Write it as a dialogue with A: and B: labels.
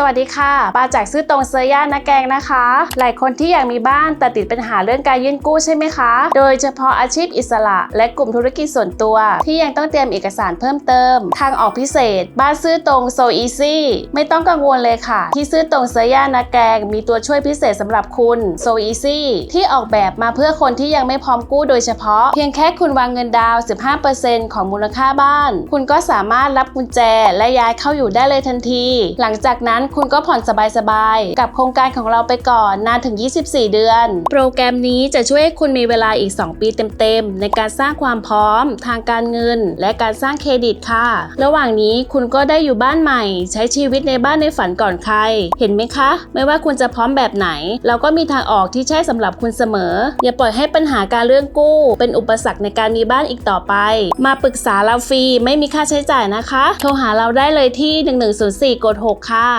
A: สวัสดีค่ะปาจากซื้อตรงเซย่านะแกงนะคะ หลายคนที่อยากมีบ้านแต่ติดปัญหาเรื่องการยื่นกู้ใช่ไหมคะ โดยเฉพาะอาชีพอิสระ และกลุ่มธุรกิจส่วนตัว ที่ยังต้องเตรียมเอกสารเพิ่มเติม ทางออกพิเศษ บ้านซื้อตรงโซอีซี่ไม่ต้องกังวลเลยค่ะ ที่ซื้อตรงเซย่านะแกง มีตัวช่วยพิเศษสำหรับคุณโซอีซี่ที่ออกแบบมาเพื่อคนที่ยังไม่พร้อมกู้โดยเฉพาะ เพียงแค่คุณวางเงินดาวน์15%ของมูลค่าบ้าน คุณก็สามารถรับกุญแจและย้ายเข้าอยู่ได้เลยทันที หลังจากนั้นคุณก็ผ่อนสบายๆ กับโครงการของเราไปก่อนนานถึง 24 เดือน โปรแกรมนี้จะช่วยให้คุณมีเวลาอีก 2 ปีเต็มๆ ในการสร้างความพร้อม ทางการเงิน และการสร้างเครดิตค่ะ ระหว่างนี้คุณก็ได้อยู่บ้านใหม่ ใช้ชีวิตในบ้านในฝันก่อนใคร เห็นไหมคะ ไม่ว่าคุณจะพร้อมแบบไหน เราก็มีทางออกที่ใช่สำหรับคุณเสมอ อย่าปล่อยให้ปัญหาการเรื่องกู้ เป็นอุปสรรคในการมีบ้านอีกต่อไป มาปรึกษาเราฟรีไม่มีค่าใช้จ่ายนะคะ โทรหาเราได้เลยที่ 1104กด6ค่ะ